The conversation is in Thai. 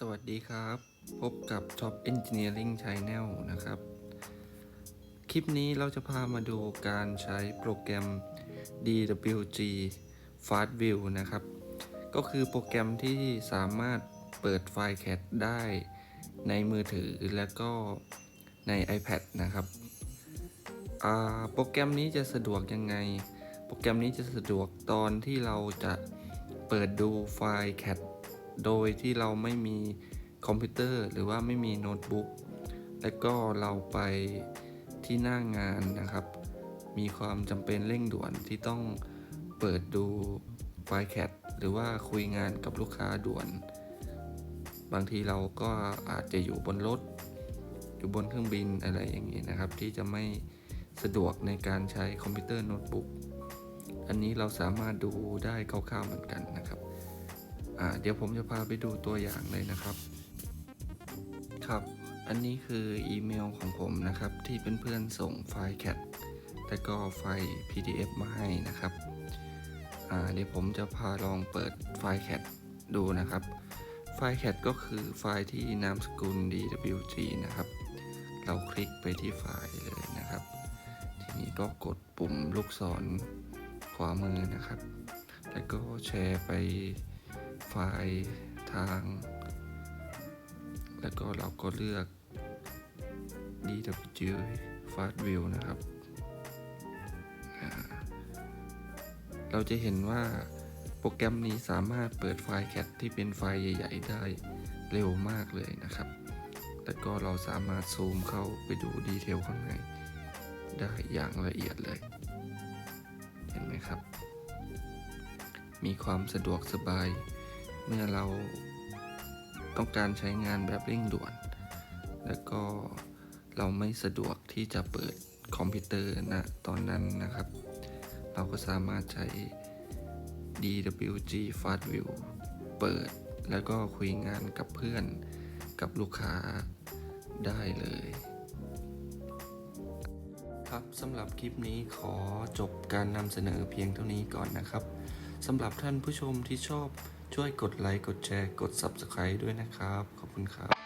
สวัสดีครับ พบกับ Top Engineering Channel นะครับ คลิปนี้เราจะพามาดูการใช้โปรแกรม DWG Fast View นะครับ ก็คือโปรแกรมที่สามารถเปิดไฟล์ CAD ได้ในมือถือและก็ใน iPad นะครับโปรแกรมนี้จะสะดวกยังไง โปรแกรมนี้จะสะดวกตอนที่เราจะเปิดดูไฟล์ CAD โดยที่เราไม่มีคอมพิวเตอร์ หรือว่าไม่มีโน้ตบุ๊ก แล้วก็เราไปที่หน้างานนะครับ มีความจำเป็นเร่งด่วนที่ต้องเปิดดูไฟล์ CAD หรือว่าคุยงานกับลูกค้าด่วน บางทีเราก็อาจจะอยู่บนรถ อยู่บนเครื่องบินอะไรอย่างนี้นะครับ ที่จะไม่สะดวกในการใช้คอมพิวเตอร์โน้ตบุ๊ก อันนี้เราสามารถดูได้คร่าวๆเหมือนกันนะครับ เดี๋ยวผมจะพาไปดูตัวอย่างเลยนะครับ ครับ อันนี้คืออีเมลของผมนะครับ ที่เพื่อนๆส่งไฟล์ CAD และก็ไฟล์ PDF มาให้นะครับเดี๋ยวผมจะพาลองเปิดไฟล์ CAD ดูนะครับ ไฟล์ CAD ก็คือไฟล์ที่นามสกุล DWG นะครับ เราคลิกไปที่ไฟล์เลยนะครับ ทีนี้ก็กดปุ่มลูกศรขวามือนะครับ แล้วก็แชร์ไป ไฟล์ทาง แล้วก็เราก็เลือก DW Fast View นะครับ เราจะเห็นว่าโปรแกรมนี้สามารถเปิดไฟล์ CAD ที่เป็นไฟล์ใหญ่ ๆ ได้เร็วมากเลยนะครับ แล้วก็เราสามารถซูมเข้าไปดูดีเทลข้างในได้อย่างละเอียดเลย เห็นไหมครับ มีความสะดวกสบาย เมื่อเราต้องการใช้งานแบบเร่งด่วน แล้วก็เราไม่สะดวกที่จะเปิดคอมพิวเตอร์นะตอนนั้นนะครับ เราก็สามารถใช้ DWG Fast View เปิด แล้วก็คุยงานกับเพื่อนกับลูกค้าได้เลย ครับสำหรับคลิปนี้ขอจบการนำเสนอเพียงเท่านี้ก่อนนะครับสำหรับท่านผู้ชมที่ชอบ ช่วยกดไลค์ กดแชร์ กด Subscribe ด้วยนะครับ ขอบคุณครับ